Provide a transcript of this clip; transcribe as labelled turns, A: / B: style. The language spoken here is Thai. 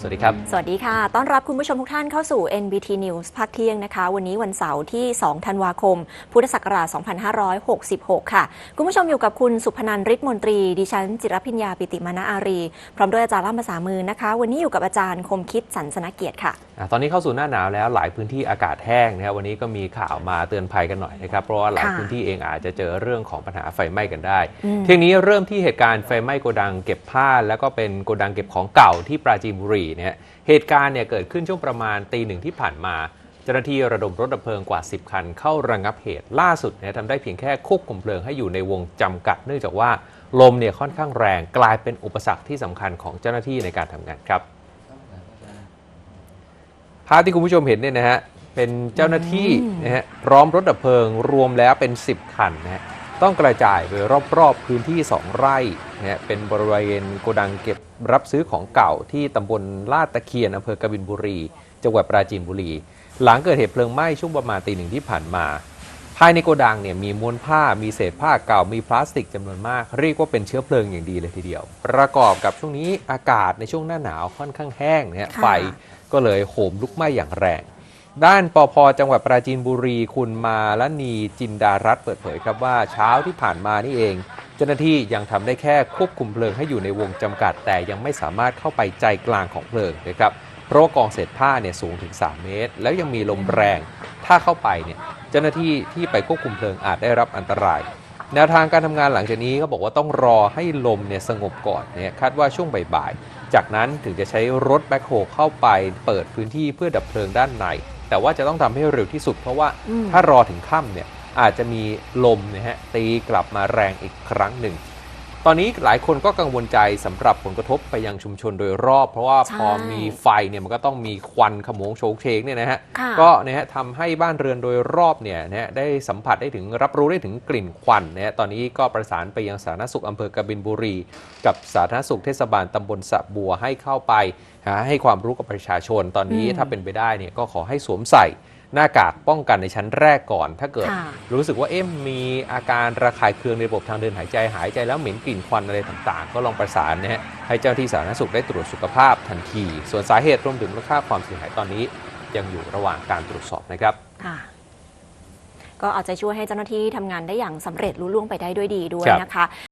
A: สวัสดีครับ
B: สวัสดีค่ะ ต้อนรับคุณผู้ชมทุกท่านเข้าสู่ NBT News ภาคเที่ยงนะคะ วันนี้วันเสาร์ที่ 2 ธันวาคม พุทธศักราช 2566 ค่ะ คุณผู้ชมอยู่กับคุณสุพนันท์ฤทธิ์มนตรี ดิฉัน จิรพิญญาปิติมานาอารี พร้อมด้วยอาจารย์ล่ามภาษามือนะคะ วันนี้อยู่กับอาจารย์คมคิดสันสนเกียรติค่ะ
A: อะ ตอนนี้เข้าสู่หน้าหนาวแล้วหลายพื้นที่อากาศแห้งนะครับ วันนี้ก็มีข่าวมาเตือนภัยกันหน่อยนะครับ เพราะว่าหลาย
B: ค่ะ
A: พื้นที่เองอาจจะเจอเรื่องของปัญหาไฟไหม้กันได้
B: อืม
A: เที่ยงนี้เริ่มที่เหตุการณ์ไฟไหม้โกดังเก็บผ้า แล้วก็เป็นโกดังเก็บของเก่าที่ปราจีนบุรีเนี่ยเหตุการณ์เนี่ยเกิดขึ้นช่วงประมาณตีหนึ่งที่ผ่านมาเจ้าหน้าที่ระดมรถดับเพลิงกว่า 10 คันเข้าระงับเหตุล่าสุดเนี่ยทำได้เพียงแค่ควบคุมเพลิงให้อยู่ในวงจำกัด เนื่องจากว่าลมเนี่ยค่อนข้างแรงกลายเป็นอุปสรรคที่สำคัญของเจ้าหน้าที่ในการทำงานครับภาพที่คุณผู้ชมเห็นเนี่ยนะฮะเป็นเจ้าหน้าที่นะฮะพร้อมรถดับเพลิงรวมแล้วเป็น 10 คันนะฮะ ต้องกระจายไปรอบๆพื้นที่ 2 ไร่นะฮะเป็นบริเวณโกดังเก็บรับซื้อของเก่าที่ตำบลลาดตะเคียนอำเภอกบินบุรี จังหวัดปราจีนบุรี หลังเกิดเหตุเพลิงไหม้ช่วงประมาณตีหนึ่งที่ผ่านมา ภายในโกดังเนี่ยมีมวลผ้ามีเศษผ้าเก่ามีพลาสติกจำนวนมาก เรียกว่าเป็นเชื้อเพลิงอย่างดีเลยทีเดียว ประกอบกับช่วงนี้อากาศในช่วงหน้าหนาวค่อนข้างแห้งเนะฮะ
B: ค่ะ
A: ไฟก็เลยโหมลุกไหม้อย่างแรง ด้านปอพจังหวัดปราจีนบุรีคุณมาลนีจินดารัตน์เปิดเผยครับว่าเช้าที่ผ่านมานี่เอง เจ้าหน้าที่ยังทำได้แค่ควบคุมเพลิงให้อยู่ในวงจำกัด แต่ยังไม่สามารถเข้าไปใจกลางของเพลิงนะครับเพราะากองเศษผ้าเนี่ยสูงถึง 3 เมตร แล้วยังมีลมแรง ถ้าเข้าไปเนี่ยเจ้าหน้าที่ที่ไปควบคุมเพลิงอาจได้รับอันตรายแนวทางการทำงานหลังจากนี้ก็บอกว่าต้องรอให้ลมเนี่ยสงบก่อนเนี่ยคาดว่าช่วงบ่ายๆจากนั้นถึงจะใช้รถแบ็คโฮเข้าไปเปิดพื้นที่เพื่อดับเพลิงด้านใน แต่ว่าจะต้องทำให้เร็วที่สุด เพราะว่า
B: อืม
A: ถ้ารอถึงค่ำเนี่ยอาจจะมีลมนะฮะตีกลับมาแรงอีกครั้งหนึ่ง ตอนนี้หลายคนก็กังวลใจสำหรับผลกระทบไปยังชุมชนโดยรอบ เพราะว่า
B: ใช่
A: พอมีไฟเนี่ยมันก็ต้องมีควันขโมงโชกเชกเนี่ยนะฮะ
B: ค่ะ
A: ก็นะฮะทำให้บ้านเรือนโดยรอบเนี่ยนะฮะได้สัมผัสได้ถึงรับรู้ได้ถึงกลิ่นควันนะฮะตอนนี้ก็ประสานไปยังสาธารณสุขอำเภอกบินบุรี กับสาธารณสุขเทศบาลตำบลสะบัวให้เข้าไปหาให้ความรู้กับประชาชนตอนนี้
B: อืม
A: ถ้าเป็นไปได้เนี่ยก็ขอให้สวมใส่ หน้ากากป้องกันในชั้นแรกก่อน ถ้าเกิด
B: ค่ะ
A: รู้สึกว่าเอ๊ะมีอาการระคายเคืองในระบบทางเดินหายใจหายใจแล้วเหม็นกลิ่นควันอะไรต่างๆ ก็ลองประสานนะฮะให้เจ้าหน้าที่สาธารณสุขได้ตรวจสุขภาพทันที ส่วนสาเหตุรวมถึงมูลค่าความเสียหายตอนนี้ ยังอยู่ระหว่างการตรวจสอบนะครับ
B: ค่ะก็อาจจะช่วยให้เจ้าหน้าที่ทำงานได้อย่างสำเร็จลุล่วงไปได้ด้วยดีด้วย
A: ครับ
B: นะคะ